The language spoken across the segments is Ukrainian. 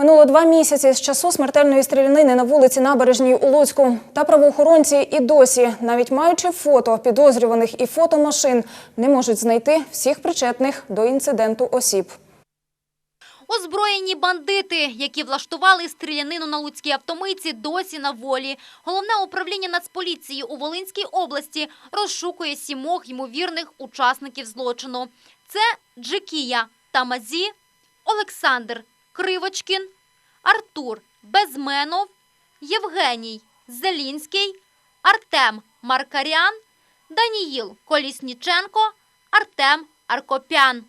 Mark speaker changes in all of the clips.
Speaker 1: Минуло два місяці з часу смертельної стрілянини на вулиці Набережній у Луцьку. Та правоохоронці і досі, навіть маючи фото підозрюваних і фото машин, не можуть знайти всіх причетних до інциденту осіб.
Speaker 2: Озброєні бандити, які влаштували стрілянину на Луцькій автомийці, досі на волі. Головне управління Нацполіції у Волинській області розшукує сімох ймовірних учасників злочину. Це Джекія Тамазі, Олександр Кривочкін, Артур Безменов, Євгеній Зелінський, Артем Маркарян, Даніїл Колісніченко, Артем Аркопян.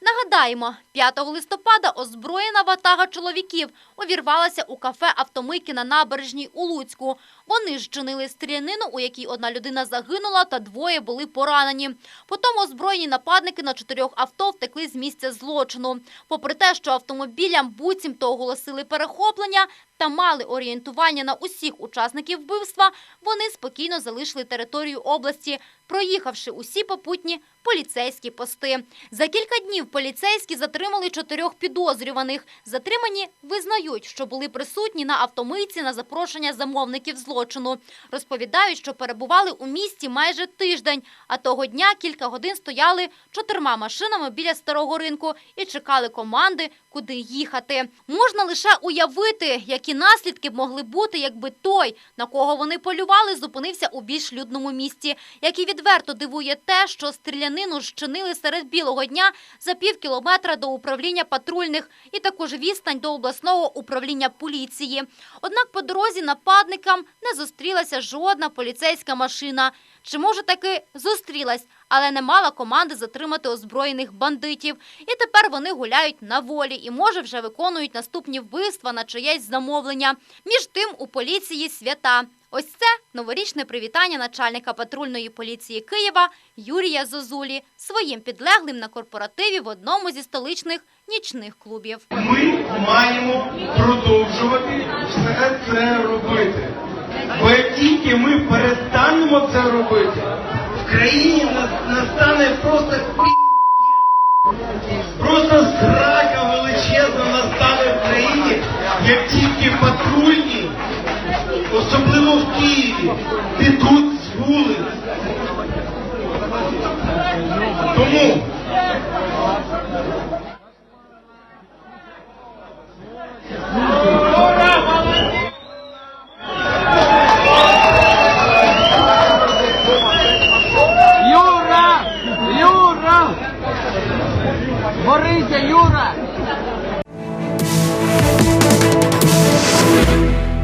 Speaker 2: Нагадаємо, 5 листопада озброєна ватага чоловіків увірвалася у кафе «Автомийки» на набережній у Луцьку. Вони ж чинили стрілянину, у якій одна людина загинула та двоє були поранені. Потім озброєні нападники на чотирьох авто втекли з місця злочину. Попри те, що автомобілям буцімто оголосили перехоплення та мали орієнтування на усіх учасників вбивства, вони спокійно залишили територію області, проїхавши усі попутні поліцейські пости. За кілька днів поліцейські затримали чотирьох підозрюваних. Затримані визнають, що були присутні на автомийці на запрошення замовників злочину. Розповідають, що перебували у місті майже тиждень, а того дня кілька годин стояли чотирма машинами біля старого ринку і чекали команди, куди їхати. Можна лише уявити, які наслідки б могли бути, якби той, на кого вони полювали, зупинився у більш людному місті. Як і відверто дивує те, що стрілянину зчинили серед білого дня за пів кілометра до управління патрульних і також відстань до обласного управління поліції. Однак по дорозі нападникам не зустрілася жодна поліцейська машина. Чи може таки зустрілась, але не мала команди затримати озброєних бандитів. І тепер вони гуляють на волі і, може, вже виконують наступні вбивства на чиєсь замовлення. Між тим у поліції свята. Ось це новорічне привітання начальника патрульної поліції Києва Юрія Зозулі своїм підлеглим на корпоративі в одному зі столичних нічних клубів.
Speaker 3: Ми маємо продовжувати це робити. Бо як тільки ми перестанемо це робити, в країні настане просто просто зрака величезна настане в країні, як тільки патрульні, особливо в Києві, Юра!